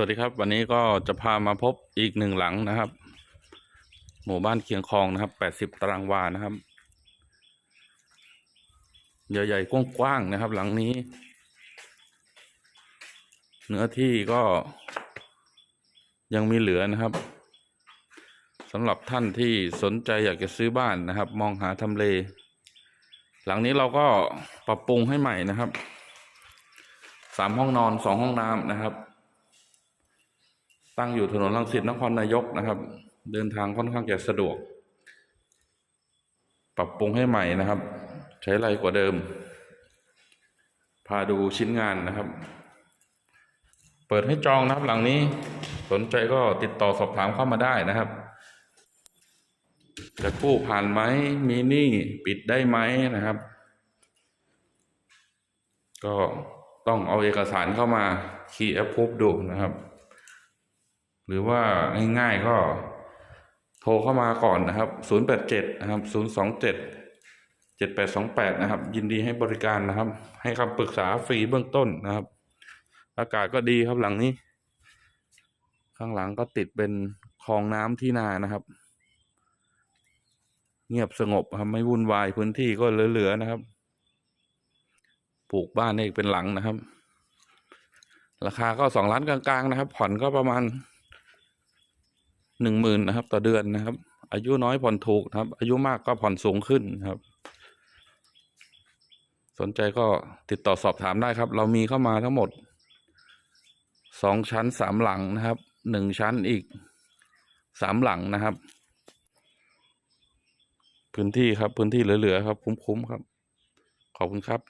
วัสดีครับ วันนี้ก็จะพามาพบอีกหนึ่งหลังนะครับ หมู่บ้านเคียงคลองนะครับแปดสิบตารางวานะครับ ใหญ่ๆกว้างๆนะครับ หลังนี้ เนื้อที่ก็ยังมีเหลือนะครับสำหรับท่านที่สนใจอยากจะซื้อบ้านนะครับ มองหาทำเล หลังนี้เราก็ปรับปรุงให้ใหม่นะครับสามห้องนอนสองห้องน้ำนะครับ ตั้งอยู่ถนนรังสิตนครนายกนะครับ เดินทางค่อนข้างจะสะดวก ปรับปรุงให้ใหม่นะครับ ใช้ไรกว่าเดิม พาดูชิ้นงานนะครับ เปิดให้จองนะครับหลังนี้ สนใจก็ติดต่อสอบถามเข้ามาได้นะครับจะกู้ผ่านไหมมีหนี้ปิดได้ไหมนะครับ ก็ต้องเอาเอกสารเข้ามาคีย์แอปพูฟดูนะครับ หรือว่าง่ายๆก็โทรเข้ามาก่อนนะครับ 087 นะครับ 027 7828 นะครับ ยินดีให้บริการนะครับ ให้คำปรึกษาฟรีเบื้องต้นนะครับ อากาศก็ดีครับหลังนี้ ข้างหลังก็ติดเป็นคลองน้ำที่นานะครับ เงียบสงบครับไม่วุ่นวายพื้นที่ก็เหลือๆนะครับ ปลูกบ้านให้อีกเป็นหลังนะครับ ราคาก็สองล้านกลางๆนะครับ ผ่อนก็ประมาณ หนึ่งหมื่นนะครับ ต่อเดือนนะครับ อายุน้อยผ่อนถูกนะครับ อายุมากก็ผ่อนสูงขึ้นครับ สนใจก็ติดต่อสอบถามได้ครับ เรามีเข้ามาทั้งหมดสองชั้นสามหลังนะครับหนึ่งชั้นอีกสามหลังนะครับ พื้นที่ครับพื้นที่เหลือๆครับ คุ้มๆครับ ขอบคุณครับ